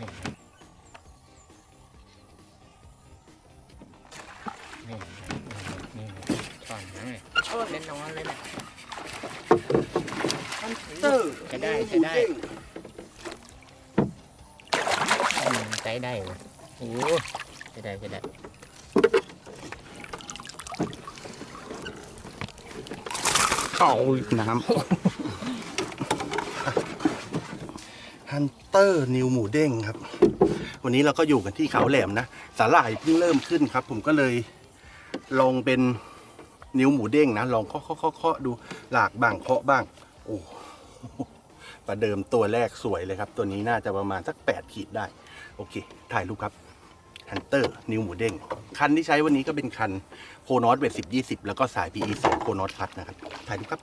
นี่นี่นี่ตอนนั้นเลยชอบเล่นน้องเลยนะจะได้จะได้ใจได้เลยโอ้จะได้จะได้เอาน้ำ ฮันเตอร์นิวหมูเด้งครับ วันนี้เราก็อยู่กันที่เขาแหลมนะ สาหร่ายเพิ่งเริ่มขึ้นครับ ผมก็เลยลองเป็นนิ้วหมูเด้งนะ ลองเคาะเคาะเคาะดูหลากบ้างเคาะบ้าง โอ้ประเดิมตัวแรกสวยเลยครับ ตัวนี้น่าจะประมาณสัก 8 ขีดได้ โอเค ถ่ายรูปครับฮันเตอร์นิวหมูเด้ง คันที่ใช้วันนี้ก็เป็นคันโคนอสเวทสิบยี่สิบแล้วก็สาย PE 2โคนอสพัดนะครับ ถ่ายรูปครับ